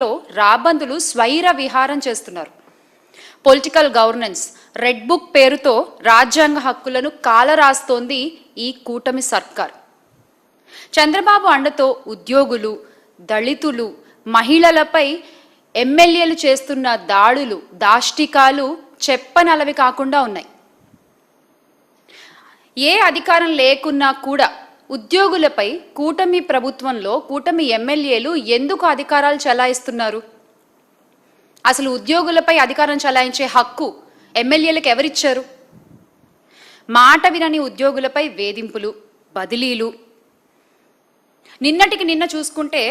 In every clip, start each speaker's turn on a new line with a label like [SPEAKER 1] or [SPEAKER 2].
[SPEAKER 1] లో రాబందులు స్వైర విహారం చేస్తున్నారు. పొలిటికల్ గవర్నెన్స్ రెడ్ బుక్ పేరుతో రాజ్యాంగ హక్కులను కాలరాస్తోంది ఈ కూటమి సర్కార్. చంద్రబాబు అండతో ఉద్యోగులు దళితులు మహిళలపై ఎమ్మెల్యేలు చేస్తున్న దాడులు దాష్టికాలు చెప్పనలవి కాకుండా ఉన్నాయి. ఏ అధికారం లేకున్నా కూడా ఉద్యోగులపై కూటమి ప్రభుత్వంలో కూటమి ఎమ్మెల్యేలు ఎందుకు అధికారాలు చలాయిస్తున్నారు? అసలు ఉద్యోగులపై అధికారం చలాయించే హక్కు ఎమ్మెల్యేలకు ఎవరిచ్చారు? మాట వినని ఉద్యోగులపై వేధింపులు బదిలీలు. నిన్నటికి నిన్న చూసుకుంటే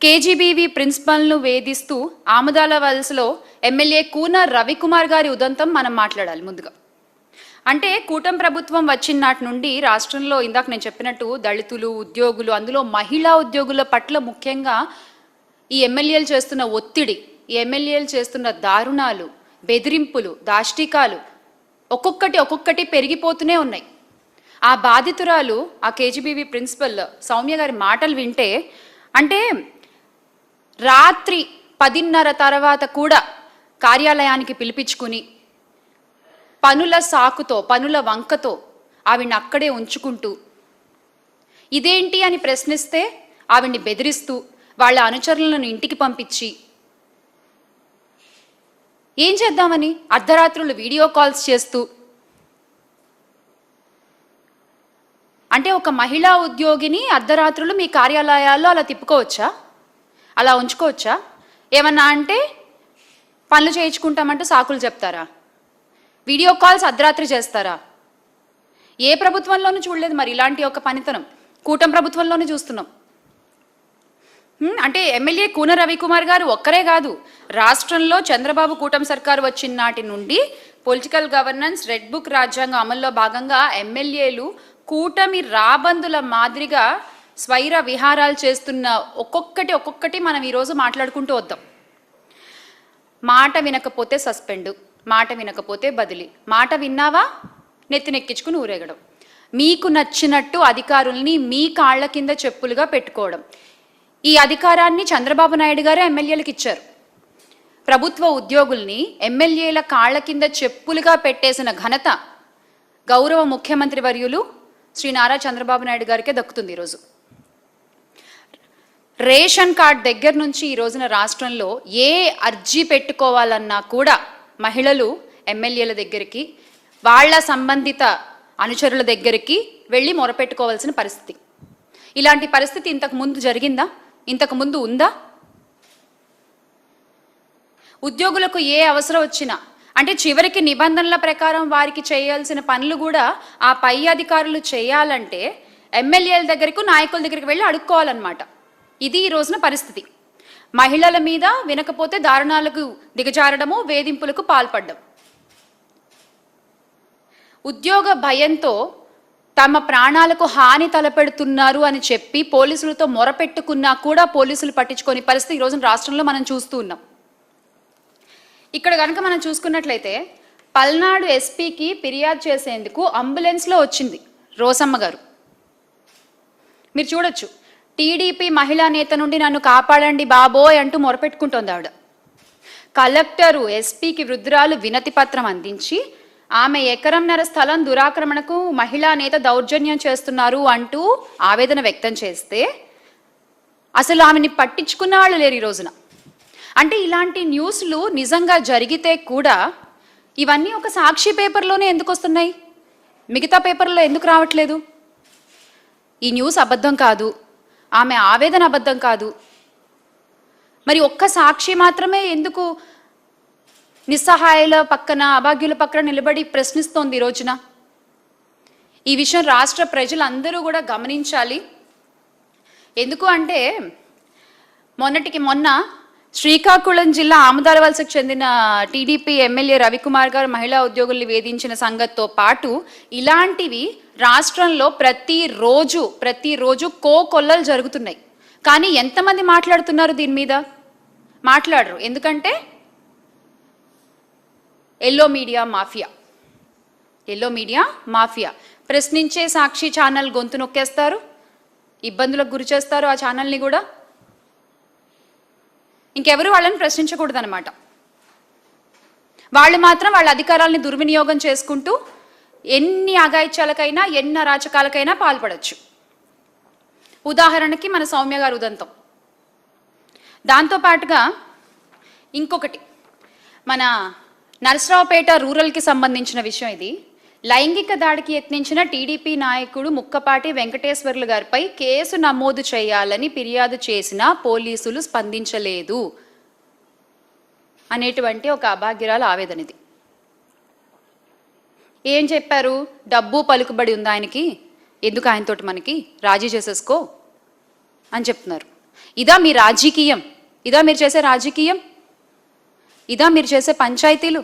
[SPEAKER 1] కేజీబీవీ ప్రిన్సిపల్ను వేధిస్తూ ఆముదాల వలసలో ఎమ్మెల్యే కూన రవికుమార్ గారి ఉదంతం మనం మాట్లాడాలి ముందుగా. అంటే కూటమి ప్రభుత్వం వచ్చిన నాటి నుండి రాష్ట్రంలో ఇందాక నేను చెప్పినట్టు దళితులు ఉద్యోగులు అందులో మహిళా ఉద్యోగుల పట్ల ముఖ్యంగా ఈ ఎమ్మెల్యేలు చేస్తున్న ఒత్తిడి ఈ ఎమ్మెల్యేలు చేస్తున్న దారుణాలు బెదిరింపులు దాష్టికాలు ఒక్కొక్కటి ఒక్కొక్కటి పెరిగిపోతూనే ఉన్నాయి. ఆ బాధితురాలు ఆ కేజీబీవి ప్రిన్సిపల్ సౌమ్య గారి మాటలు వింటే అంటే రాత్రి పదిన్నర తర్వాత కూడా కార్యాలయానికి పిలిపించుకుని పనుల సాకుతో పనుల వంకతో ఆవిడ్ని అక్కడే ఉంచుకుంటూ ఇదేంటి? అని ప్రశ్నిస్తే ఆవిడ్ని బెదిరిస్తూ వాళ్ళ అనుచరులను ఇంటికి పంపించి ఏం చేద్దామని? అర్ధరాత్రులు వీడియో కాల్స్ చేస్తూ అంటే ఒక మహిళా ఉద్యోగిని అర్ధరాత్రులు మీ కార్యాలయాల్లో అలా తిప్పుకోవచ్చా? అలా ఉంచుకోవచ్చా? ఏమన్నా అంటే పనులు చేయించుకుంటామంటూ సాకులు చెప్తారా? వీడియో కాల్స్ అర్ధరాత్రి చేస్తారా? ఏ ప్రభుత్వంలోనూ చూడలేదు మరి ఇలాంటి ఒక పనితనం. కూటమి ప్రభుత్వంలోనే చూస్తున్నాం. అంటే ఎమ్మెల్యే కూన రవికుమార్ గారు ఒక్కరే కాదు. రాష్ట్రంలో చంద్రబాబు కూటమి సర్కారు వచ్చిన నాటి నుండి పొలిటికల్ గవర్నెన్స్ రెడ్ బుక్ రాజ్యాంగం అమల్లో భాగంగా ఎమ్మెల్యేలు కూటమి రాబందుల మాదిరిగా స్వైర విహారాలు చేస్తున్న ఒక్కొక్కటి ఒక్కొక్కటి మనం ఈరోజు మాట్లాడుకుంటూ వద్దాం. మాట వినకపోతే సస్పెండు. మాట వినకపోతే బదిలీ. మాట విన్నావా? నెత్తినెక్కించుకుని ఊరేగడం. మీకు నచ్చినట్టు అధికారుల్ని మీ కాళ్ళ కింద చెప్పులుగా పెట్టుకోవడం. ఈ అధికారాన్ని చంద్రబాబు నాయుడు గారే ఎమ్మెల్యేలకు ఇచ్చారు. ప్రభుత్వ ఉద్యోగుల్ని ఎమ్మెల్యేల కాళ్ళ కింద చెప్పులుగా పెట్టేసిన ఘనత గౌరవ ముఖ్యమంత్రి వర్యులు శ్రీ నారా చంద్రబాబు నాయుడు గారికే దక్కుతుంది ఈరోజు. రేషన్ కార్డ్ దగ్గర నుంచి ఈ రోజున రాష్ట్రంలో ఏ అర్జీ పెట్టుకోవాలన్నా కూడా మహిళలు ఎమ్మెల్యేల దగ్గరికి వాళ్ళ సంబంధిత అనుచరుల దగ్గరికి వెళ్ళి మొరపెట్టుకోవాల్సిన పరిస్థితి. ఇలాంటి పరిస్థితి ఇంతకు ముందు జరిగిందా? ఇంతకు ముందు ఉందా? ఉద్యోగులకు ఏ అవసరం వచ్చినా అంటే చివరికి నిబంధనల ప్రకారం వారికి చేయాల్సిన పనులు కూడా ఆ పై అధికారులు చేయాలంటే ఎమ్మెల్యేల దగ్గరకు నాయకుల దగ్గరికి వెళ్ళి అడుక్కోవాలన్నమాట. ఇది ఈ రోజున పరిస్థితి. మహిళల మీద వినకపోతే దారుణాలకు దిగజారడము వేధింపులకు పాల్పడడం. ఉద్యోగ భయంతో తమ ప్రాణాలకు హాని తలపెడుతున్నారు అని చెప్పి పోలీసులతో మొరపెట్టుకున్నా కూడా పోలీసులు పట్టించుకొని పరిస్థితి ఈరోజు రోజున రాష్ట్రంలో మనం చూస్తూ ఉన్నాం. ఇక్కడ కనుక మనం చూసుకున్నట్లయితే పల్నాడు ఎస్పీకి ఫిర్యాదు చేసేందుకు అంబులెన్స్లో వచ్చింది రోసమ్మ గారు. మీరు చూడొచ్చు. టీడీపీ మహిళా నేత నుండి నన్ను కాపాడండి బాబోయ్ అంటూ మొరపెట్టుకుంటోంది ఆవిడ. కలెక్టరు ఎస్పీకి వృద్ధురాలు వినతి పత్రం అందించి ఆమె ఎకరంన్నర స్థలం దురాక్రమణకు మహిళా నేత దౌర్జన్యం చేస్తున్నారు అంటూ ఆవేదన వ్యక్తం చేస్తే అసలు ఆమెని పట్టించుకున్న వాళ్ళు లేరు ఈ రోజున. అంటే ఇలాంటి న్యూస్లు నిజంగా జరిగితే కూడా ఇవన్నీ ఒక సాక్షి పేపర్లోనే ఎందుకు వస్తున్నాయి? మిగతా పేపర్లో ఎందుకు రావట్లేదు? ఈ న్యూస్ అబద్ధం కాదు. ఆమె ఆవేదన అబద్ధం కాదు. మరి ఒక్క సాక్షి మాత్రమే ఎందుకు నిస్సహాయాల పక్కన అభాగ్యుల పక్కన నిలబడి ప్రశ్నిస్తోంది ఈ రోజున? ఈ విషయం రాష్ట్ర ప్రజలందరూ కూడా గమనించాలి. ఎందుకు అంటే మొన్నటికి మొన్న శ్రీకాకుళం జిల్లా ఆముదాల వలసకు చెందిన టీడీపీ ఎమ్మెల్యే రవికుమార్ గారు మహిళా ఉద్యోగుల్ని వేధించిన సంగతితో పాటు ఇలాంటివి రాష్ట్రంలో ప్రతిరోజు ప్రతిరోజు కో కొల్లలు జరుగుతున్నాయి. కానీ ఎంతమంది మాట్లాడుతున్నారు దీని మీద? మాట్లాడరు. ఎందుకంటే yellow media mafia. Yellow media mafia. ప్రశ్నించే సాక్షి ఛానల్ గొంతు నొక్కేస్తారు. ఇబ్బందులకు గురి చేస్తారు ఆ ఛానల్ని కూడా. ఇంకెవరు వాళ్ళని ప్రశ్నించకూడదు అనమాట వాళ్ళు మాత్రం వాళ్ళ అధికారాలని దుర్వినియోగం చేసుకుంటూ ఎన్ని అఘాయిత్యాలకైనా ఎన్ని అరాచకాలకైనా పాల్పడచ్చు. ఉదాహరణకి మన సౌమ్య గారు ఉదంతం. దాంతోపాటుగా ఇంకొకటి. మన నరసరావుపేట రూరల్కి సంబంధించిన విషయం ఇది. లైంగిక దాడికి యత్నించిన టీడీపీ నాయకుడు ముక్కపాటి వెంకటేశ్వర్లు గారిపై కేసు నమోదు చేయాలని ఫిర్యాదు చేసినా పోలీసులు స్పందించలేదు అనేటువంటి ఒక అభాగ్యరాల ఆవేదన ఇది. ఏం చెప్పారు? డబ్బు పలుకుబడి ఉంది ఆయనకి? ఎందుకు ఆయనతోటి మనకి రాజీ చేసేసుకో అని చెప్తున్నారు. ఇదా మీ రాజకీయం. ఇదా మీరు చేసే రాజకీయం? ఇదా మీరు చేసే పంచాయతీలు?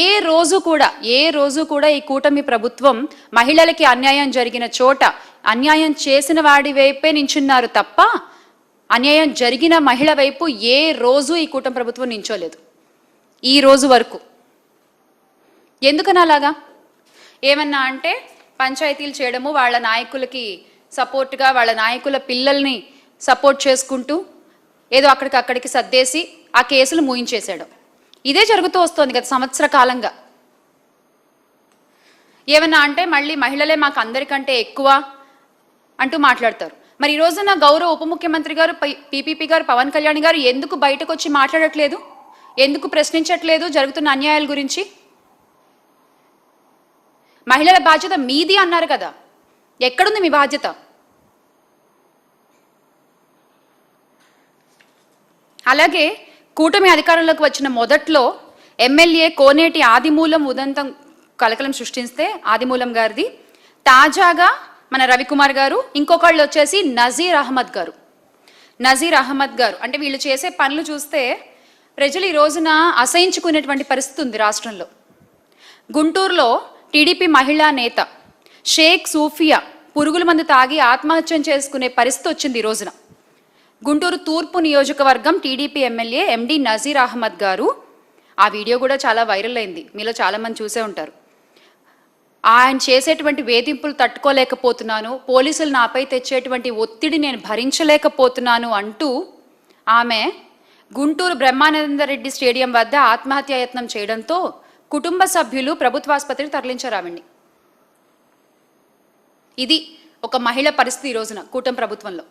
[SPEAKER 1] ఏ రోజు కూడా ఏ రోజు కూడా ఈ కూటమి ప్రభుత్వం మహిళలకి అన్యాయం జరిగిన చోట అన్యాయం చేసిన వాడి వైపే నించున్నారు తప్ప అన్యాయం జరిగిన మహిళ వైపు ఏ రోజు ఈ కూటమి ప్రభుత్వం నించోలేదు. ఈ రోజు వరకు. ఎందుకని అలాగా? ఏమన్నా అంటే పంచాయతీలు చేయడము వాళ్ళ నాయకులకి సపోర్ట్గా వాళ్ళ నాయకుల పిల్లల్ని సపోర్ట్ చేసుకుంటూ ఏదో అక్కడికి అక్కడికి సర్దేసి ఆ కేసులు మూయించేశాడు. ఇదే జరుగుతూ వస్తోంది గత సంవత్సర కాలంగా. ఏమన్నా అంటే మళ్ళీ మహిళలే మాకు అందరికంటే ఎక్కువ అంటూ మాట్లాడతారు. మరి ఈ రోజున గౌరవ ఉప ముఖ్యమంత్రి గారు పీపీపీ గారు పవన్ కళ్యాణ్ గారు ఎందుకు బయటకు వచ్చి మాట్లాడట్లేదు? ఎందుకు ప్రశ్నించట్లేదు? జరుగుతున్న అన్యాయాల గురించి మహిళల బాధ్యత మీది అన్నారు కదా. ఎక్కడుంది మీ బాధ్యత? అలాగే కూటమి అధికారంలోకి వచ్చిన మొదట్లో ఎమ్మెల్యే కోనేటి ఆదిమూలం ఉదంతం కలకలం సృష్టిస్తే ఆదిమూలం గారిది. తాజాగా మన రవికుమార్ గారు ఇంకొకళ్ళు వచ్చేసి నజీర్ అహ్మద్ గారు. నజీర్ అహ్మద్ గారు. అంటే వీళ్ళు చేసే పనులు చూస్తే ప్రజలు ఈ రోజున అసహించుకునేటువంటి పరిస్థితి ఉంది రాష్ట్రంలో. గుంటూరులో టీడీపీ మహిళా నేత షేక్ సూఫియా పురుగుల మందు తాగి ఆత్మహత్యం చేసుకునే పరిస్థితి వచ్చింది ఈ రోజున. గుంటూరు తూర్పు నియోజకవర్గం TDP MLA MD Nazeer Ahmed గారు ఆ వీడియో కూడా చాలా వైరల్ అయింది. మీలో చాలామంది చూసే ఉంటారు. ఆయన చేసేటువంటి వేధింపులు తట్టుకోలేకపోతున్నాను పోలీసులు నాపై తెచ్చేటువంటి ఒత్తిడి నేను భరించలేకపోతున్నాను అంటూ ఆమె గుంటూరు బ్రహ్మానందరెడ్డి స్టేడియం వద్ద ఆత్మహత్యాయత్నం చేయడంతో కుటుంబ సభ్యులు ప్రభుత్వాసుపత్రికి తరలించారు ఆవిడ్ని ఇది ఒక మహిళ పరిస్థితి ఈ రోజున కూటమి ప్రభుత్వంలో.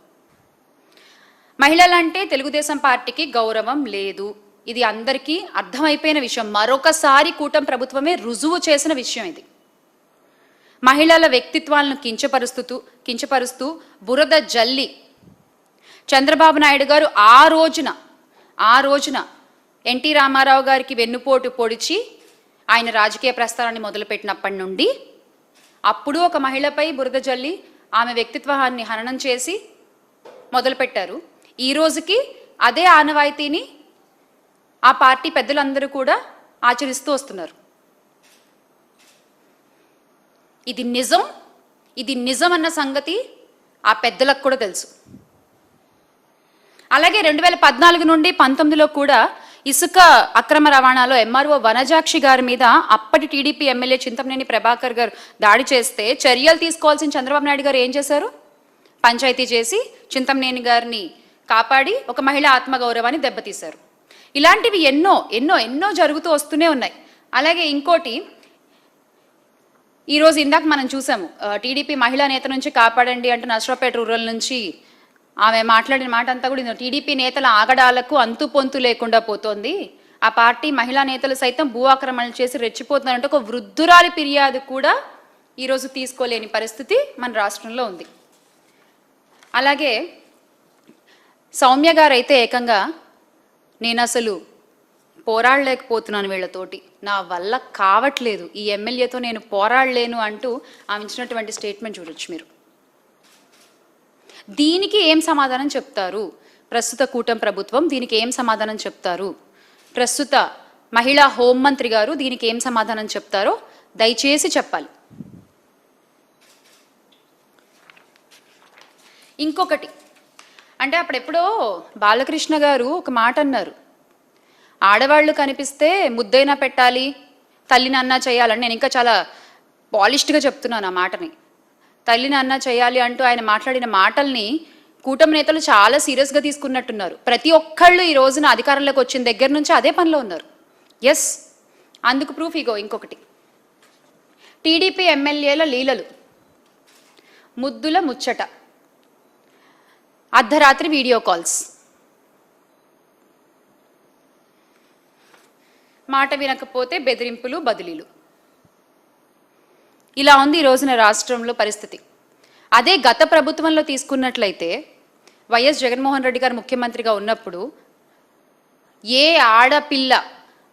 [SPEAKER 1] మహిళలంటే తెలుగుదేశం పార్టీకి గౌరవం లేదు. ఇది అందరికీ అర్థమైపోయిన విషయం. మరొకసారి కూటమి ప్రభుత్వమే రుజువు చేసిన విషయం ఇది. మహిళల వ్యక్తిత్వాలను కించపరుస్తూ కించపరుస్తూ బురద జల్లి చంద్రబాబు నాయుడు గారు ఆ రోజున ఆ రోజున ఎన్టీ రామారావు గారికి వెన్నుపోటు పొడిచి ఆయన రాజకీయ ప్రస్థానాన్ని మొదలుపెట్టినప్పటి నుండి అప్పుడు ఒక మహిళపై బురద జల్లి ఆమె వ్యక్తిత్వాన్ని హననం చేసి మొదలుపెట్టారు. ఈ రోజుకి అదే ఆనవాయితీని ఆ పార్టీ పెద్దలందరూ కూడా ఆచరిస్తూ వస్తున్నారు. ఇది నిజం ఇది నిజం అన్న సంగతి ఆ పెద్దలకు కూడా తెలుసు. అలాగే రెండు వేల పద్నాలుగు నుండి పంతొమ్మిదిలో కూడా ఇసుక అక్రమ రవాణాలో ఎంఆర్ఓ వనజాక్షి గారి మీద అప్పటి టీడీపీ ఎమ్మెల్యే చింతమనేని ప్రభాకర్ గారు దాడి చేస్తే చర్యలు తీసుకోవాల్సిన చంద్రబాబు నాయుడు గారు ఏం చేశారు? పంచాయతీ చేసి చింతమనేని గారిని కాపాడి ఒక మహిళ ఆత్మగౌరవాన్ని దెబ్బతీశారు. ఇలాంటివి ఎన్నో ఎన్నో ఎన్నో జరుగుతూ వస్తూనే ఉన్నాయి. అలాగే ఇంకోటి ఈరోజు ఇందాక మనం చూసాము టీడీపీ మహిళా నేత నుంచి కాపాడండి అంటూ నర్సరావుపేట రూరల్ నుంచి ఆమె మాట్లాడిన మాట అంతా కూడా టీడీపీ నేతల ఆగడాలకు అంతు పొంతు లేకుండా పోతోంది. ఆ పార్టీ మహిళా నేతలు సైతం భూ ఆక్రమణలు చేసి రెచ్చిపోతున్నారంటే ఒక వృద్ధురాలి ఫిర్యాదు కూడా ఈరోజు తీసుకోలేని పరిస్థితి మన రాష్ట్రంలో ఉంది. అలాగే సౌమ్య గారు అయితే ఏకంగా నేను అసలు పోరాడలేకపోతున్నాను వీళ్ళతోటి. నా వల్ల కావట్లేదు. ఈ ఎమ్మెల్యేతో నేను పోరాడలేను అంటూ ఆమె ఇచ్చినటువంటి స్టేట్మెంట్ చూడొచ్చు మీరు. దీనికి ఏం సమాధానం చెప్తారు? ప్రస్తుత కూటమి ప్రభుత్వం దీనికి ఏం సమాధానం చెప్తారు? ప్రస్తుత మహిళా హోంమంత్రి గారు దీనికి ఏం సమాధానం చెప్తారో దయచేసి చెప్పాలి. ఇంకొకటి అంటే అప్పుడెప్పుడో బాలకృష్ణ గారు ఒక మాట అన్నారు. ఆడవాళ్ళు కనిపిస్తే ముద్దైనా పెట్టాలి తల్లినన్నా చేయాలని నేను ఇంకా చాలా పాలిష్డ్గా చెప్తున్నాను ఆ మాటని. తల్లి నాన్న చేయాలి అంటూ ఆయన మాట్లాడిన మాటల్ని కూటమి నేతలు చాలా సీరియస్గా తీసుకున్నట్టున్నారు. ప్రతి ఒక్కళ్ళు ఈ రోజున అధికారంలోకి వచ్చిన దగ్గర నుంచి అదే పనిలో ఉన్నారు. ఎస్ అందుకు ప్రూఫ్ ఇగో ఇంకొకటి. టీడీపీ ఎమ్మెల్యేల లీలలు. ముద్దుల ముచ్చట. అర్ధరాత్రి వీడియో కాల్స్. మాట వినకపోతే బెదిరింపులు బదిలీలు. ఇలా ఉంది ఈ రోజున రాష్ట్రంలో పరిస్థితి. అదే గత ప్రభుత్వంలో తీసుకున్నట్లయితే వైఎస్ జగన్మోహన్ రెడ్డి గారు ముఖ్యమంత్రిగా ఉన్నప్పుడు ఏ ఆడపిల్ల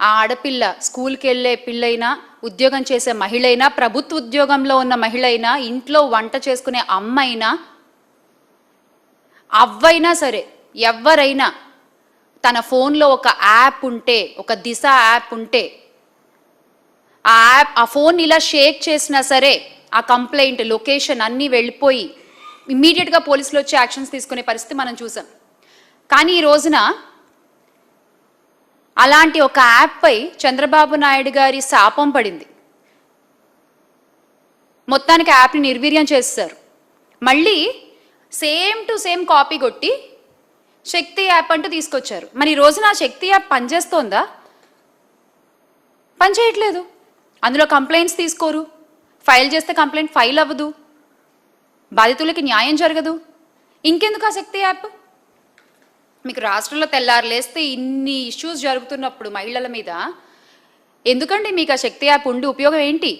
[SPEAKER 1] ఆ ఆడపిల్ల స్కూల్కి వెళ్ళే పిల్లైనా ఉద్యోగం చేసే మహిళైనా ప్రభుత్వ ఉద్యోగంలో ఉన్న మహిళైనా ఇంట్లో వంట చేసుకునే అమ్మైనా అవ్వైనా సరే ఎవరైనా తన ఫోన్లో ఒక యాప్ ఉంటే ఒక దిశ యాప్ ఉంటే ఆ యాప్ ఆ ఫోన్ ఇలా షేక్ చేసినా సరే ఆ కంప్లైంట్ లొకేషన్ అన్నీ వెళ్ళిపోయి ఇమ్మీడియట్గా పోలీసులు వచ్చి యాక్షన్స్ తీసుకునే పరిస్థితి మనం చూసాం. కానీ ఈ రోజున అలాంటి ఒక యాప్పై చంద్రబాబు నాయుడు గారి శాపం పడింది. మొత్తానికి యాప్ని నిర్వీర్యం చేస్తారు. మళ్ళీ సేమ్ టు సేమ్ కాపీ కొట్టి శక్తి యాప్ అంటూ తీసుకొచ్చారు. మరి ఈ రోజున ఆ శక్తి యాప్ పనిచేస్తోందా? పనిచేయట్లేదు. అందులో కంప్లైంట్స్ తీసుకోరు. ఫైల్ చేస్తే కంప్లైంట్ ఫైల్ అవ్వదు. బాధితులకి న్యాయం జరగదు. ఇంకెందుకు ఆ శక్తి యాప్? మీకు రాష్ట్రంలో తెల్లారులేస్తే ఇన్ని ఇష్యూస్ జరుగుతున్నప్పుడు మహిళల మీద ఎందుకండి మీకు ఆ శక్తి యాప్ ఉండి ఉపయోగం ఏంటి?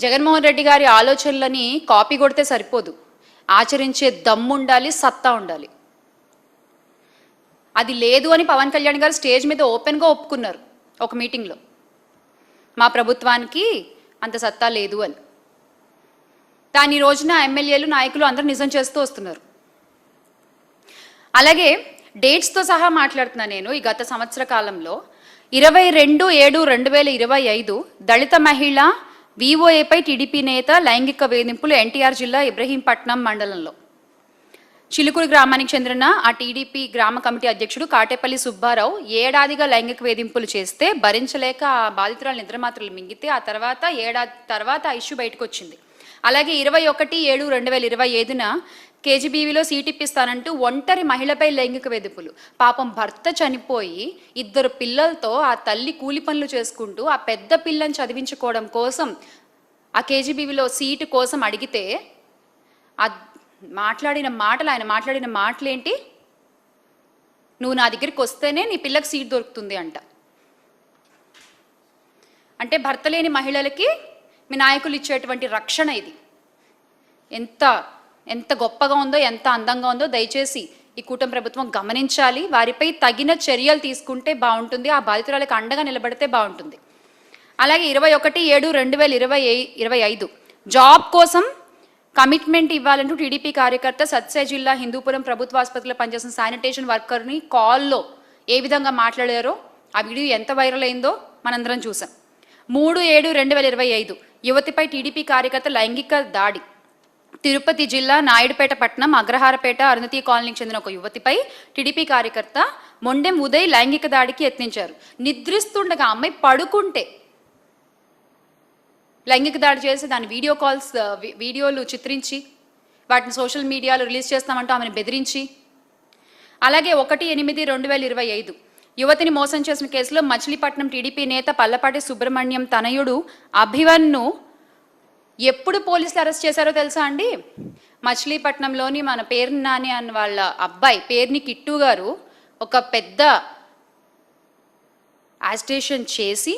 [SPEAKER 1] జగన్మోహన్ రెడ్డి గారి ఆలోచనలని కాపీ కొడితే సరిపోదు. ఆచరించే దమ్ము ఉండాలి సత్తా ఉండాలి. అది లేదు అని పవన్ కళ్యాణ్ గారు స్టేజ్ మీద ఓపెన్గా ఒప్పుకున్నారు ఒక మీటింగ్లో. మా ప్రభుత్వానికి అంత సత్తా లేదు అని. దాని రోజున ఎమ్మెల్యేలు నాయకులు అందరూ నిజం చేస్తూ వస్తున్నారు. అలాగే డేట్స్తో సహా మాట్లాడుతున్నా నేను ఈ గత సంవత్సర కాలంలో. ఇరవై రెండు ఏడు రెండు వేల ఇరవై ఐదు దళిత మహిళ విఓఏపై టీడీపీ నేత లైంగిక వేధింపులు ఎన్టీఆర్ జిల్లా ఇబ్రహీంపట్నం మండలంలో. చిలుకూరు గ్రామానికి చెందిన ఆ టీడీపీ గ్రామ కమిటీ అధ్యక్షుడు కాటేపల్లి సుబ్బారావు ఏడాదిగా లైంగిక వేధింపులు చేస్తే భరించలేక ఆ బాధితురాలు నిద్రమాత్రలు మింగితే ఆ తర్వాత ఏడాది తర్వాత ఆ ఇష్యూ బయటకు వచ్చింది. అలాగే ఇరవై ఒకటి ఏడు రెండు వేల ఇరవై ఐదున కేజీబీవీలో సీటిప్పిస్తానంటూ ఒంటరి మహిళపై లైంగిక వేధింపులు. పాపం భర్త చనిపోయి ఇద్దరు పిల్లలతో ఆ తల్లి కూలి పనులు చేసుకుంటూ ఆ పెద్ద పిల్లని చదివించుకోవడం కోసం ఆ కేజీబీవీలో సీటు కోసం అడిగితే మాట్లాడిన మాటలు ఆయన మాట్లాడిన మాటలేంటి? నువ్వు నా దగ్గరికి వస్తేనే నీ పిల్లకి సీట్ దొరుకుతుంది అంట. అంటే భర్త లేని మహిళలకి మీ నాయకులు ఇచ్చేటువంటి రక్షణ ఇది. ఎంత ఎంత గొప్పగా ఉందో ఎంత అందంగా ఉందో దయచేసి ఈ కూటమి ప్రభుత్వం గమనించాలి. వారిపై తగిన చర్యలు తీసుకుంటే బాగుంటుంది. ఆ బాధితురాలకు అండగా నిలబడితే బాగుంటుంది. అలాగే ఇరవై ఒకటి ఏడు రెండు వేల ఇరవై ఇరవై ఐదు. జాబ్ కోసం కమిట్మెంట్ ఇవ్వాలంటూ టీడీపీ కార్యకర్త సత్సాయి జిల్లా హిందూపురం ప్రభుత్వ ఆసుపత్రిలో పనిచేసిన శానిటేషన్ వర్కర్ని కాల్లో ఏ విధంగా మాట్లాడారో ఆ వీడియో ఎంత వైరల్ అయిందో మనందరం చూసాం. మూడు ఏడు రెండు వేల ఇరవై ఐదు యువతిపై టీడీపీ కార్యకర్త లైంగిక దాడి. తిరుపతి జిల్లా నాయుడుపేట పట్టణం అగ్రహారపేట అరుణతి కాలనీకి చెందిన ఒక యువతిపై టీడీపీ కార్యకర్త మొండెం ఉదయ్ లైంగిక దాడికి యత్నించారు. నిద్రిస్తుండగా అమ్మాయి పడుకుంటే లైంగిక దాడి చేసి దాని వీడియో కాల్స్ వీడియోలు చిత్రించి వాటిని సోషల్ మీడియాలో రిలీజ్ చేస్తామంటూ ఆమెను బెదిరించి. అలాగే ఒకటి ఎనిమిది రెండు వేల ఇరవై ఐదు యువతిని మోసం చేసిన కేసులో మచిలీపట్నం టీడీపీ నేత పల్లపాటి సుబ్రహ్మణ్యం తనయుడు అభివన్ను ఎప్పుడు పోలీసులు అరెస్ట్ చేశారో తెలుసా అండి? మచిలీపట్నంలోని మన పేరు నాని అన్న వాళ్ళ అబ్బాయి పేరుని కిట్టు గారు ఒక పెద్ద యాజిటేషన్ చేసి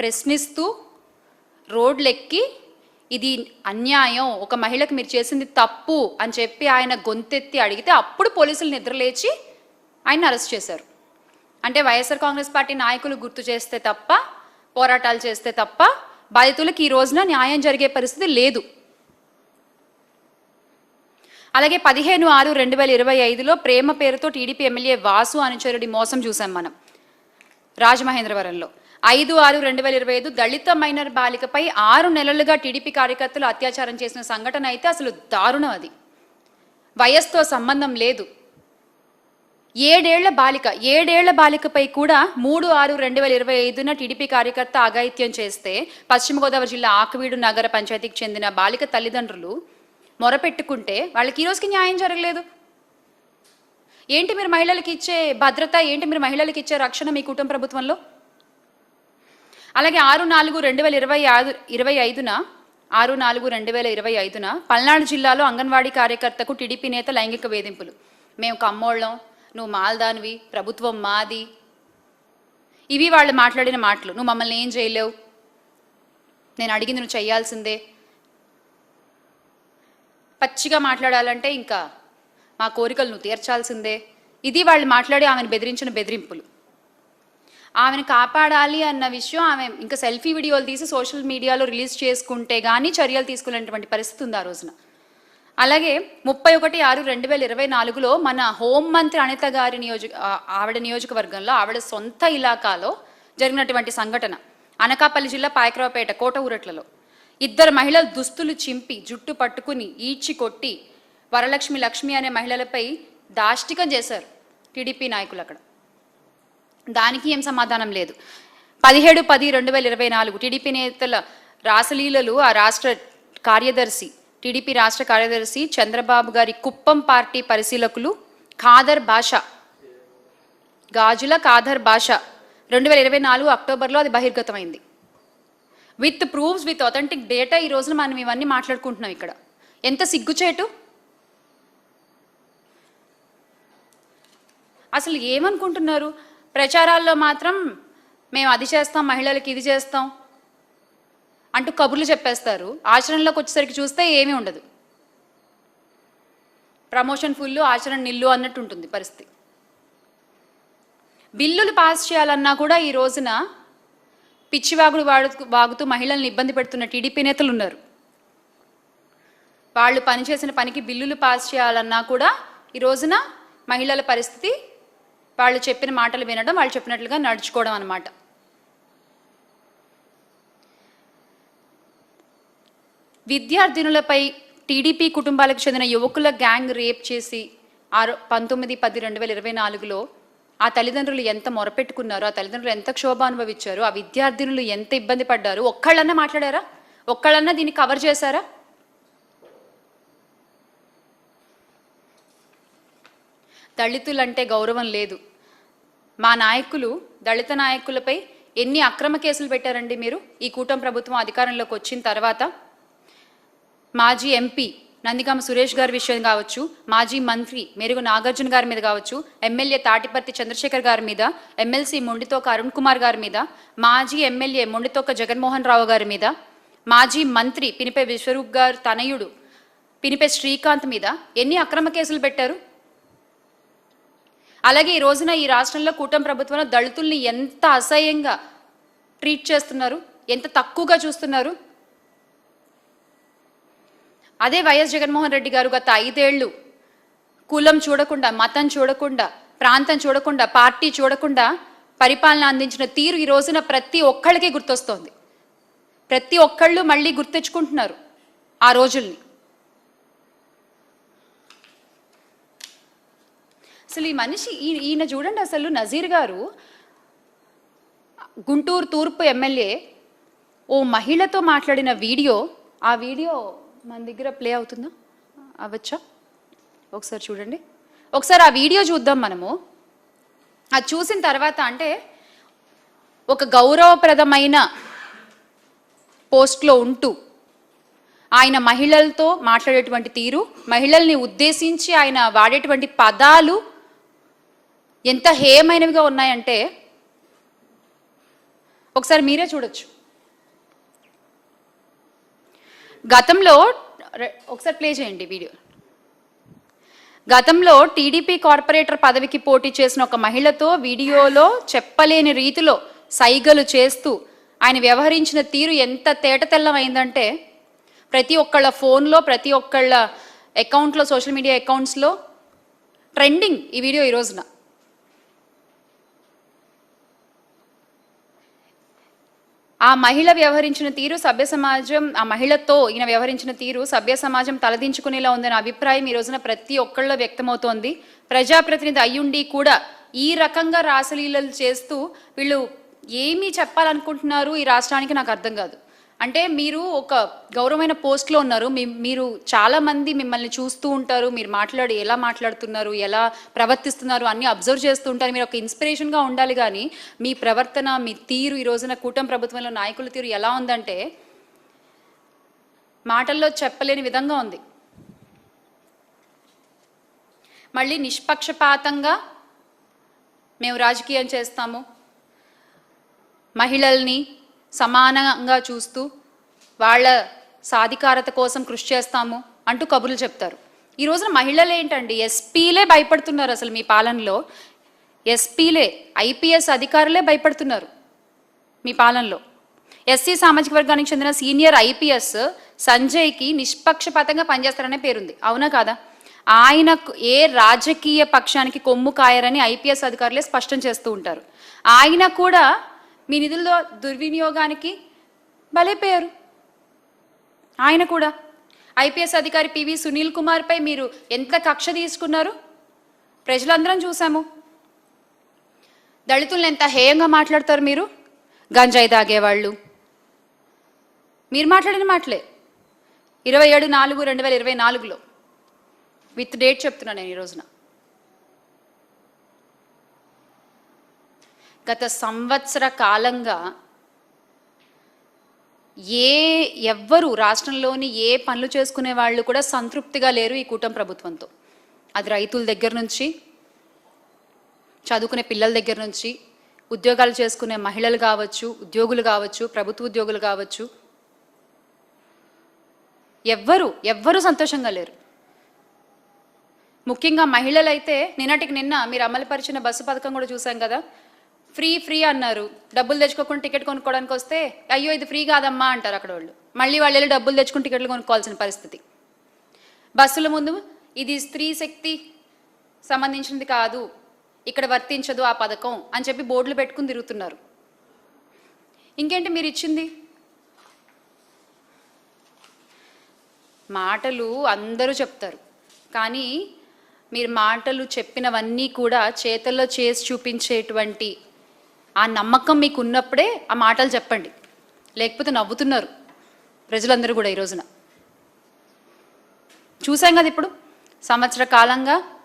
[SPEAKER 1] ప్రశ్నిస్తూ రోడ్లెక్కి ఇది అన్యాయం ఒక మహిళకు మీరు చేసింది తప్పు అని చెప్పి ఆయన గొంతెత్తి అడిగితే అప్పుడు పోలీసులు నిద్రలేచి ఆయన అరెస్ట్ చేశారు. అంటే వైఎస్ఆర్ కాంగ్రెస్ పార్టీ నాయకులు గుర్తు చేస్తే తప్ప పోరాటాలు చేస్తే తప్ప బాధితులకు ఈ రోజున న్యాయం జరిగే పరిస్థితి లేదు. అలాగే పదిహేను ఆరు రెండు వేల ఇరవై ఐదులో ప్రేమ పేరుతో టీడీపీ ఎమ్మెల్యే వాసు అనుచరుడి మోసం చూసాం మనం రాజమహేంద్రవరంలో. ఐదు ఆరు రెండు వేల ఇరవై ఐదు దళిత మైనర్ బాలికపై ఆరు నెలలుగా టీడీపీ కార్యకర్తలు అత్యాచారం చేసిన సంఘటన అయితే అసలు దారుణం అది. వయస్సుతో సంబంధం లేదు. ఏడేళ్ళ బాలిక ఏడేళ్ళ బాలికపై కూడా మూడు ఆరు రెండు వేల ఇరవై ఐదున టీడీపీ కార్యకర్త అఘాయిత్యం చేస్తే పశ్చిమ గోదావరి జిల్లా ఆకవీడు నగర పంచాయతీకి చెందిన బాలిక తల్లిదండ్రులు మొరపెట్టుకుంటే వాళ్ళకి ఈ రోజుకి న్యాయం జరగలేదు. ఏంటి మీరు మహిళలకు ఇచ్చే భద్రత ఏంటి మీరు మహిళలకు ఇచ్చే రక్షణ మీ కుటుంబ ప్రభుత్వంలో? అలాగే ఆరు నాలుగు రెండు వేల ఇరవై ఆరు ఇరవై ఐదున ఆరు నాలుగు రెండు వేల ఇరవై ఐదున పల్నాడు జిల్లాలో అంగన్వాడీ కార్యకర్తకు టీడీపీ నేత లైంగిక వేధింపులు. మేము కమ్మోళ్ళం నువ్వు మాల్దానివి ప్రభుత్వం మాది. ఇవి వాళ్ళు మాట్లాడిన మాటలు. నువ్వు మమ్మల్ని ఏం చేయలేవు? నేను అడిగింది నువ్వు చేయాల్సిందే. పచ్చిగా మాట్లాడాలంటే ఇంకా మా కోరికలు నువ్వు తీర్చాల్సిందే. ఇది వాళ్ళు మాట్లాడి ఆమెను బెదిరించిన బెదిరింపులు. ఆమెను కాపాడాలి అన్న విషయం ఆమె ఇంకా సెల్ఫీ వీడియోలు తీసి సోషల్ మీడియాలో రిలీజ్ చేసుకుంటే కానీ చర్యలు తీసుకునేటువంటి పరిస్థితి ఉంది ఆ రోజున. అలాగే ముప్పై ఒకటి ఆరు రెండు వేల ఇరవై నాలుగులో మన హోంమంత్రి అనిత గారి నియోజక ఆవిడ నియోజకవర్గంలో ఆవిడ సొంత ఇలాకాలో జరిగినటువంటి సంఘటన అనకాపల్లి జిల్లా పాయకరావుపేట కోట ఊరట్లలో. ఇద్దరు మహిళలు దుస్తులు చింపి జుట్టు పట్టుకుని ఈడ్చి కొట్టి వరలక్ష్మి లక్ష్మి అనే మహిళలపై దాష్టికం చేశారు టీడీపీ నాయకులు అక్కడ. దానికి ఏం సమాధానం లేదు. పదిహేడు పది రెండు వేల ఇరవై నాలుగు టీడీపీ నేతల రాసలీలలు ఆ రాష్ట్ర కార్యదర్శి టీడీపీ రాష్ట్ర కార్యదర్శి చంద్రబాబు గారి కుప్పం పార్టీ పరిశీలకులు ఖాదర్ భాష గాజుల ఖాదర్ భాష రెండు వేల ఇరవై నాలుగు అక్టోబర్లో అది బహిర్గతమైంది. With proofs with authentic data ఈ రోజున మనం ఇవన్నీ మాట్లాడుకుంటున్నాం ఇక్కడ. ఎంత సిగ్గుచేటు? అసలు ఏమనుకుంటున్నారు? ప్రచారాల్లో మాత్రం మేము అది చేస్తాం మహిళలకి ఇది చేస్తాం అంటూ కబుర్లు చెప్పేస్తారు. ఆచరణలోకి వచ్చేసరికి చూస్తే ఏమీ ఉండదు. ప్రమోషన్ ఫుల్ ఆచరణ నిల్లు అన్నట్టు ఉంటుంది పరిస్థితి. బిల్లులు పాస్ చేయాలన్నా కూడా ఈ రోజున పిచ్చివాగుడు వాడు వాగుతూ మహిళల్ని ఇబ్బంది పెడుతున్న టీడీపీ నేతలు ఉన్నారు. వాళ్ళు పనిచేసిన పనికి బిల్లులు పాస్ చేయాలన్నా కూడా ఈ రోజున మహిళల పరిస్థితి వాళ్ళు చెప్పిన మాటలు వినడం వాళ్ళు చెప్పినట్లుగా నడుచుకోవడం అన్నమాట. విద్యార్థినులపై టీడీపీ కుటుంబాలకు చెందిన యువకుల గ్యాంగ్ రేప్ చేసి ఆరు పంతొమ్మిది పది రెండు వేల ఇరవై నాలుగులో ఆ తల్లిదండ్రులు ఎంత మొరపెట్టుకున్నారో ఆ తల్లిదండ్రులు ఎంత క్షోభ అనుభవించారు ఆ విద్యార్థినులు ఎంత ఇబ్బంది పడ్డారు ఒక్కళ్ళన్నా మాట్లాడారా? ఒక్కళ్ళన్నా దీన్ని కవర్ చేశారా? దళితులంటే గౌరవం లేదు. మా నాయకులు దళిత నాయకులపై ఎన్ని అక్రమ కేసులు పెట్టారండి మీరు? ఈ కూటమి ప్రభుత్వం అధికారంలోకి వచ్చిన తర్వాత మాజీ ఎంపీ నందిగామ సురేష్ గారి విషయం కావచ్చు మాజీ మంత్రి మెరుగు నాగార్జున గారి మీద కావచ్చు ఎమ్మెల్యే తాటిపర్తి చంద్రశేఖర్ గారి మీద ఎమ్మెల్సీ మొండితోక అరుణ్ కుమార్ గారి మీద మాజీ ఎమ్మెల్యే మొండితోక జగన్మోహన్ రావు గారి మీద మాజీ మంత్రి పినిపే విశ్వరూప్ గారు తనయుడు పినిపే శ్రీకాంత్ మీద ఎన్ని అక్రమ కేసులు పెట్టారు? అలాగే ఈ రోజున ఈ రాష్ట్రంలో కూటమి ప్రభుత్వంలో దళితుల్ని ఎంత అసహ్యంగా ట్రీట్ చేస్తున్నారు? ఎంత తక్కువగా చూస్తున్నారు? అదే వైఎస్ జగన్మోహన్ రెడ్డి గారు గత ఐదేళ్ళు కులం చూడకుండా మతం చూడకుండా ప్రాంతం చూడకుండా పార్టీ చూడకుండా పరిపాలన అందించిన తీరు ఈ రోజున ప్రతి ఒక్కళ్ళకి గుర్తొస్తోంది. ప్రతి ఒక్కళ్ళు మళ్ళీ గుర్తెచ్చుకుంటున్నారు ఆ రోజుల్ని. అసలు ఈ మనిషి ఈ- ఈయన చూడండి అసలు నజీర్ గారు. గుంటూరు తూర్పు ఎమ్మెల్యే ఓ మహిళతో మాట్లాడిన వీడియో. ఆ వీడియో మన దగ్గర ప్లే అవుతుందా? అవ్వచ్చా ఒకసారి చూడండి. ఒకసారి ఆ వీడియో చూద్దాం మనము. అది చూసిన తర్వాత అంటే ఒక గౌరవప్రదమైన పోస్ట్లో ఉంటూ ఆయన మహిళలతో మాట్లాడేటువంటి తీరు మహిళల్ని ఉద్దేశించి ఆయన వాడేటువంటి పదాలు ఎంత హేయమైనవిగా ఉన్నాయంటే ఒకసారి మీరే చూడొచ్చు. గతంలో ఒకసారి ప్లే చేయండి వీడియో. గతంలో టీడీపీ కార్పొరేటర్ పదవికి పోటీ చేసిన ఒక మహిళతో వీడియోలో చెప్పలేని రీతిలో సైగలు చేస్తూ ఆయన వ్యవహరించిన తీరు ఎంత తేటతెల్లమైందంటే ప్రతి ఒక్కళ్ళ ఫోన్లో ప్రతి ఒక్కళ్ళ అకౌంట్లో సోషల్ మీడియా అకౌంట్స్లో ట్రెండింగ్ ఈ వీడియో ఈ రోజున. ఆ మహిళ వ్యవహరించిన తీరు సభ్య సమాజం ఆ మహిళతో ఈయన వ్యవహరించిన తీరు సభ్య సమాజం తలదించుకునేలా ఉందనే అభిప్రాయం ఈ రోజున ప్రతి ఒక్కళ్ళలో వ్యక్తమవుతోంది. ప్రజాప్రతినిధి అయ్యుండి కూడా ఈ రకంగా రాసలీలలు చేస్తూ వీళ్ళు ఏమీ చెప్పాలనుకుంటున్నారు ఈ రాష్ట్రానికి నాకు అర్థం కాదు. అంటే మీరు ఒక గౌరవమైన పోస్ట్లో ఉన్నారు. మీ మీరు చాలామంది మిమ్మల్ని చూస్తూ ఉంటారు. మీరు మాట్లాడి ఎలా మాట్లాడుతున్నారు ఎలా ప్రవర్తిస్తున్నారు అన్ని అబ్జర్వ్ చేస్తూ ఉంటారు. మీరు ఒక ఇన్స్పిరేషన్గా ఉండాలి కానీ మీ ప్రవర్తన మీ తీరు ఈ రోజున కూటమి ప్రభుత్వంలో నాయకుల తీరు ఎలా ఉందంటే మాటల్లో చెప్పలేని విధంగా ఉంది. మళ్ళీ నిష్పక్షపాతంగా మేము రాజకీయం చేస్తాము. మహిళల్ని సమానంగా చూస్తూ వాళ్ళ సాధికారత కోసం కృషి చేస్తాము అంటూ కబుర్లు చెప్తారు. ఈ రోజున మహిళలు ఏంటండి ఎస్పీలే భయపడుతున్నారు అసలు మీ పాలనలో. ఎస్పీలే ఐపీఎస్ అధికారులే భయపడుతున్నారు మీ పాలనలో. ఎస్సీ సామాజిక వర్గానికి చెందిన సీనియర్ ఐపీఎస్ సంజయ్కి నిష్పక్షపాతంగా పనిచేస్తారనే పేరుంది. అవునా కాదా? ఆయన ఏ రాజకీయ పక్షానికి కొమ్ము కాయరని ఐపీఎస్ అధికారులే స్పష్టం చేస్తూ ఉంటారు. ఆయన కూడా మీ నిధుల్లో దుర్వినియోగానికి బలైపోయారు ఆయన కూడా. ఐపీఎస్ అధికారి పివి సునీల్ కుమార్పై మీరు ఎంత కక్ష తీసుకున్నారు? ప్రజలందరం చూసాము దళితులను ఎంత హేయంగా మాట్లాడతారు మీరు? గంజాయి తాగేవాళ్ళు. మీరు మాట్లాడిన మాటలే. ఇరవై ఏడు నాలుగు రెండు వేల ఇరవై నాలుగులో. విత్ డేట్ చెప్తున్నా నేను ఈ రోజున. గత సంవత్సర కాలంగా ఏ ఎవ్వరు రాష్ట్రంలోని ఏ పనులు చేసుకునే వాళ్ళు కూడా సంతృప్తిగా లేరు ఈ కూటమి ప్రభుత్వంతో. అది రైతుల దగ్గర నుంచి చదువుకునే పిల్లల దగ్గర నుంచి ఉద్యోగాలు చేసుకునే మహిళలు కావచ్చు ఉద్యోగులు కావచ్చు ప్రభుత్వ ఉద్యోగులు కావచ్చు. ఎవ్వరు ఎవ్వరు సంతోషంగా లేరు. ముఖ్యంగా మహిళలైతే నిన్నటికి నిన్న మీరు అమలుపరిచిన బస్సు పథకం కూడా చూసాం కదా ఫ్రీ ఫ్రీ అన్నారు. డబ్బులు తెచ్చుకోకుండా టికెట్ కొనుక్కోవడానికి వస్తే అయ్యో ఇది ఫ్రీ కాదమ్మా అంటారు అక్కడ వాళ్ళు మళ్ళీ వాళ్ళు వెళ్ళి డబ్బులు తెచ్చుకుని టికెట్లు కొనుక్కోవాల్సిన పరిస్థితి. బస్సుల ముందు ఇది స్త్రీ శక్తి సంబంధించినది కాదు. ఇక్కడ వర్తించదు ఆ పథకం అని చెప్పి బోర్డులు పెట్టుకుని తిరుగుతున్నారు. ఇంకేంటి మీరు ఇచ్చింది? మాటలు అందరూ చెప్తారు. కానీ మీరు మాటలు చెప్పినవన్నీ కూడా చేతల్లో చేసి చూపించేటువంటి ఆ నమ్మకం మీకు ఉన్నప్పుడే ఆ మాటలు చెప్పండి. లేకపోతే నవ్వుతున్నారు ప్రజలందరూ కూడా ఈ రోజున. చూసాం కదా ఇప్పుడు? సంవత్సర కాలంగా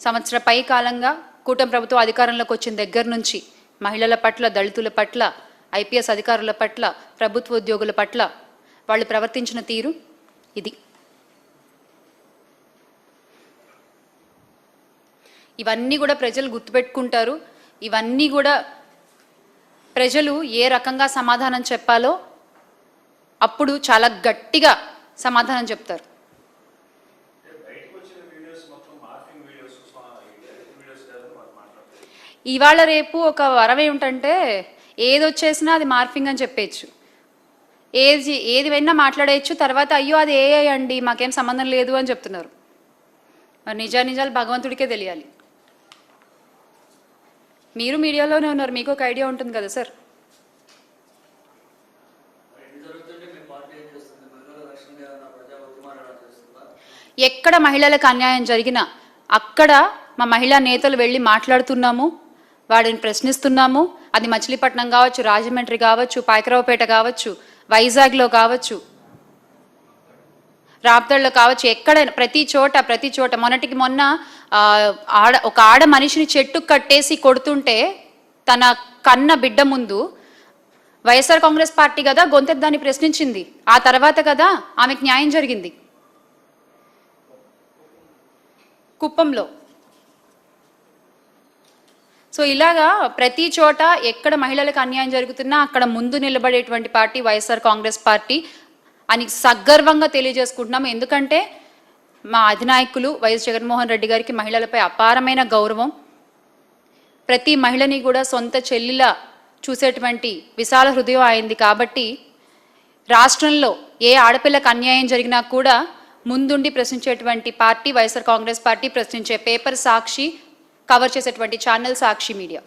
[SPEAKER 1] సంవత్సర పై కాలంగా కూటమి ప్రభుత్వం అధికారంలోకి వచ్చిన దగ్గర నుంచి మహిళల పట్ల దళితుల పట్ల ఐపీఎస్ అధికారుల పట్ల ప్రభుత్వ ఉద్యోగుల పట్ల వాళ్ళు ప్రవర్తించిన తీరు ఇది. ఇవన్నీ కూడా ప్రజలు గుర్తుపెట్టుకుంటారు. ఇవన్నీ కూడా ప్రజలు ఏ రకంగా సమాధానం చెప్పాలో అప్పుడు చాలా గట్టిగా సమాధానం చెప్తారు. ఇవాళ రేపు ఒక వరం ఏమిటంటే ఏది వచ్చేసినా అది మార్ఫింగ్ అని చెప్పేయచ్చు. ఏది ఏది అయినా మాట్లాడేయచ్చు తర్వాత అయ్యో అది ఏ అండి మాకేం సంబంధం లేదు అని చెప్తున్నారు. మరి నిజా నిజాలు భగవంతుడికే తెలియాలి. మీరు మీడియాలోనే ఉన్నారు మీకు ఒక ఐడియా ఉంటుంది కదా సార్? ఎక్కడ మహిళలకు అన్యాయం జరిగినా అక్కడ మా మహిళా నేతలు వెళ్ళి మాట్లాడుతున్నాము వాడిని ప్రశ్నిస్తున్నాము. అది మచిలీపట్నం కావచ్చు రాజమండ్రి కావచ్చు పాయకరావుపేట కావచ్చు వైజాగ్లో కావచ్చు. రాప్తాడులో కావచ్చు ఎక్కడైనా ప్రతి చోట ప్రతి చోట మొన్నటికి మొన్న ఆడ ఒక ఆడ మనిషిని చెట్టు కట్టేసి కొడుతుంటే తన కన్న బిడ్డ ముందు వైఎస్ఆర్ కాంగ్రెస్ పార్టీ కదా గొంతెద్దాన్ని ప్రశ్నించింది. ఆ తర్వాత కదా ఆమెకు న్యాయం జరిగింది. కుప్పంలో. సో ఇలాగా ప్రతి చోట ఎక్కడ మహిళలకు అన్యాయం జరుగుతున్నా అక్కడ ముందు నిలబడేటువంటి పార్టీ వైఎస్ఆర్ కాంగ్రెస్ పార్టీ అని సగర్వంగా తెలియజేసుకుంటున్నాము. ఎందుకంటే మా అధినాయకులు వైఎస్ జగన్మోహన్ రెడ్డి గారికి మహిళలపై అపారమైన గౌరవం. ప్రతి మహిళని కూడా సొంత చెల్లిలా చూసేటువంటి విశాల హృదయం అయింది కాబట్టి రాష్ట్రంలో ఏ ఆడపిల్లకు అన్యాయం జరిగినా కూడా ముందుండి ప్రశ్నించేటువంటి పార్టీ వైఎస్ఆర్ కాంగ్రెస్ పార్టీ ప్రశ్నించే పేపర్ సాక్షి కవర్ చేసేటువంటి ఛానల్ సాక్షి మీడియా.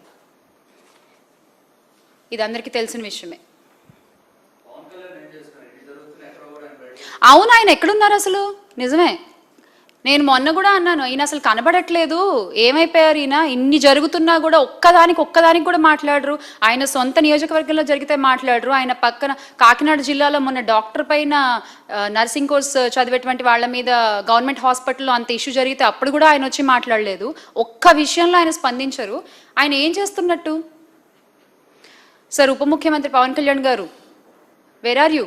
[SPEAKER 1] ఇది అందరికీ తెలిసిన విషయమే. అవును ఆయన ఎక్కడున్నారు అసలు? నిజమే. నేను మొన్న కూడా అన్నాను ఈయన అసలు కనబడట్లేదు. ఏమైపోయారు ఈయన? ఇన్ని జరుగుతున్నా కూడా ఒక్కదానికి ఒక్కదానికి కూడా మాట్లాడరు. ఆయన సొంత నియోజకవర్గంలో జరిగితే మాట్లాడరు. ఆయన పక్కన కాకినాడ జిల్లాలో మొన్న డాక్టర్ పైన నర్సింగ్ కోర్స్ చదివేటువంటి వాళ్ళ మీద గవర్నమెంట్ హాస్పిటల్లో అంత ఇష్యూ జరిగితే అప్పుడు కూడా ఆయన వచ్చి మాట్లాడలేదు. ఒక్క విషయంలో ఆయన స్పందించరు. ఆయన ఏం చేస్తున్నట్టు? సార్ ఉప ముఖ్యమంత్రి పవన్ కళ్యాణ్ గారు వేర్ ఆర్ యూ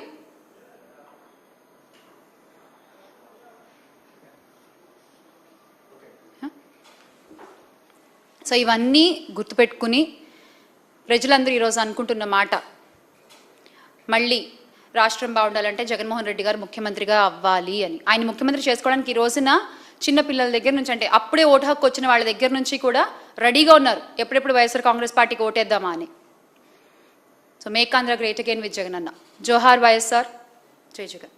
[SPEAKER 1] సో ఇవన్నీ గుర్తుపెట్టుకుని ప్రజలందరూ ఈరోజు అనుకుంటున్న మాట మళ్ళీ రాష్ట్రం బాగుండాలంటే జగన్మోహన్ రెడ్డి గారు ముఖ్యమంత్రిగా అవ్వాలి అని. ఆయన ముఖ్యమంత్రి చేసుకోవడానికి ఈ రోజున చిన్న పిల్లల దగ్గర నుంచి అంటే అప్పుడే ఓటు హక్కు వచ్చిన వాళ్ళ దగ్గర నుంచి కూడా రెడీగా ఉన్నారు. ఎప్పుడెప్పుడు వైఎస్ఆర్ కాంగ్రెస్ పార్టీకి ఓటేద్దామా అని. So make Andhra great again with Jagan అన్న జోహార్ వైఎస్ఆర్. జై జగన్.